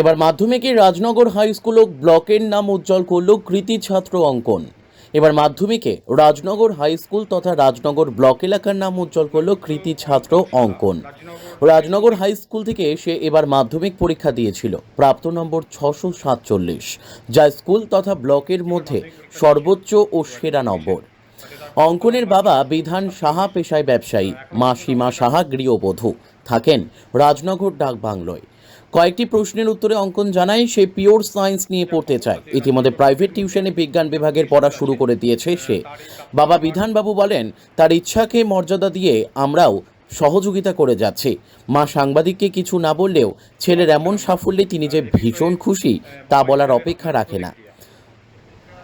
এবার মাধ্যমিকে Rajnagar high school ও ব্লকের নাম উজ্জ্বল করল কৃতি ছাত্র অঙ্কন। এবার মাধ্যমিকে রাজনগর হাই স্কুল তথা রাজনগর ব্লক এলাকার নাম উজ্জ্বল করল কৃতি ছাত্র অঙ্কন। রাজনগর হাই স্কুল থেকে সে এবার মাধ্যমিক পরীক্ষা দিয়েছিল, প্রাপ্ত নম্বর ছশো সাতচল্লিশ, যা স্কুল তথা ব্লকের মধ্যে সর্বোচ্চ ও সেরা নম্বর। অঙ্কনের বাবা বিধান সাহা পেশায় ব্যবসায়ী মা সীমা সাহা গৃহবধূ। থাকেন রাজনগর ডাক বাংলোয় কয়েকটি প্রশ্নের উত্তরে অঙ্কন জানায়, সে পিওর সায়েন্স নিয়ে পড়তে চায়। ইতিমধ্যে প্রাইভেট টিউশনে বিজ্ঞান বিভাগের পড়া শুরু করে দিয়েছে সে। বাবা বিধানবাবু বলেন, তার ইচ্ছাকে মর্যাদা দিয়ে আমরাও সহযোগিতা করে যাচ্ছি। মা সাংবাদিককে কিছু না বললেও ছেলের এমন সাফল্যে তিনি যে ভীষণ খুশি, তা বলার অপেক্ষা রাখে না।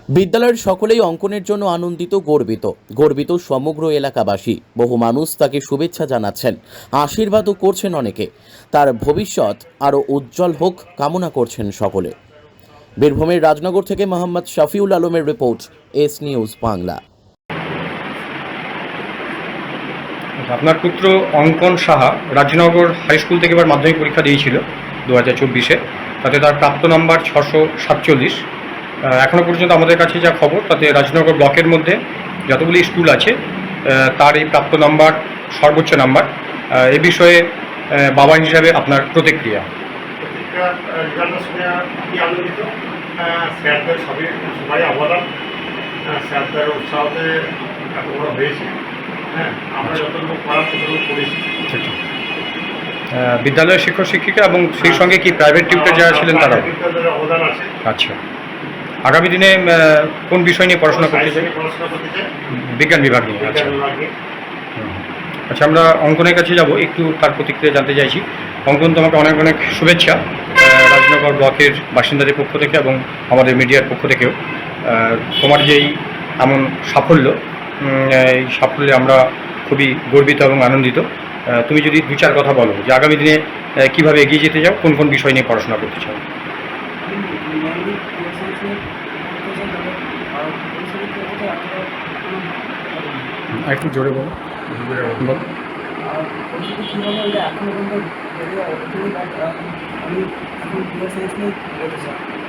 বিদ্যালয়ের সকলেই অঙ্কনের জন্য আনন্দিত, গর্বিত। গর্বিত সমগ্র এলাকাবাসী। বহু মানুষ তাকে শুভেচ্ছা জানাচ্ছেন। আশীর্বাদও করছেন অনেকে। তার ভবিষ্যৎ আরও উজ্জ্বল হোক কামনা করছেন সকলে। বীরভূমের রাজনগর থেকে মোহাম্মদ শফিউল আলমের রিপোর্ট, এস নিউজ বাংলা। আপনার পুত্র অঙ্কন সাহা রাজনগর হাই স্কুল থেকে এবার মাধ্যমিক পরীক্ষা দিয়েছিল দু হাজার চব্বিশে। তাতে তার প্রাপ্ত নম্বর ছশো সাতচল্লিশ। এখনও পর্যন্ত আমাদের কাছে যা খবর তাতে রাজনগর ব্লকের মধ্যে যতগুলি স্কুল আছে তার এই প্রাপ্ত নাম্বার সর্বোচ্চ নাম্বার এ বিষয়ে বাবা হিসাবে আপনার প্রতিক্রিয়া। প্রতিটা রেজাল্ট শুনে খুবই আনন্দিত আহ, স্যারদের সবই সবাই অবদান স্যারদের উৎসাহতে এত বড় হয়েছে হ্যাঁ আমরা যতটুকু করার ততটুকু করেছি বিদ্যালয়ের শিক্ষক শিক্ষিকা এবং সেই সঙ্গে কি প্রাইভেট টিউটার যারা ছিলেন অবদান আছে আচ্ছা। আগামী দিনে কোন বিষয় নিয়ে পড়াশোনা করতে চাই? বিজ্ঞান বিভাগ নিয়ে আচ্ছা। আচ্ছা আমরা অঙ্কনের কাছে যাব একটু তার প্রতিক্রিয়া জানতে চাইছি। অঙ্কন তোমাকে অনেক অনেক শুভেচ্ছা রাজনগর ব্লকের বাসিন্দাদের পক্ষ থেকে এবং আমাদের মিডিয়ার পক্ষ থেকেও। তোমার যেই এমন সাফল্য এই সাফল্যে আমরা খুবই গর্বিত এবং আনন্দিত। তুমি যদি দু চার কথা বলো যে আগামী দিনে কীভাবে এগিয়ে যেতে চাও কোন কোন বিষয় নিয়ে পড়াশোনা করতে চাও? একটু জোরে বলো।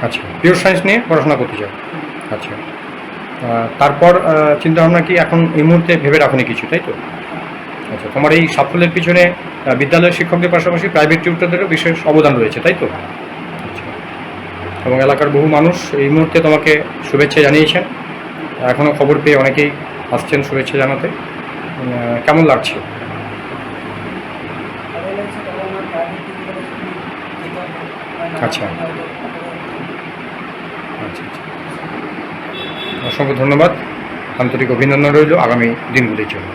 আচ্ছা পিওর সায়েন্স নিয়ে পড়াশোনা করতে চাও? আচ্ছা। তারপর চিন্তা ভাবনা কি এখন এই মুহূর্তে ভেবে রাখুনি কিছু তাই তো? আচ্ছা তোমার এই সাফল্যের পিছনে বিদ্যালয়ের শিক্ষকদের পাশাপাশি প্রাইভেট টিউটারদেরও বিশেষ অবদান রয়েছে তাই তো? এবং এলাকার বহু মানুষ এই মুহূর্তে তোমাকে শুভেচ্ছা জানিয়েছেন। এখনও খবর পেয়ে অনেকেই আসছেন শুভেচ্ছা জানাতে। কেমন লাগছে? আচ্ছা। আচ্ছা আচ্ছা। অসংখ্য ধন্যবাদ। আন্তরিক অভিনন্দন রইল আগামী দিনগুলির জন্য।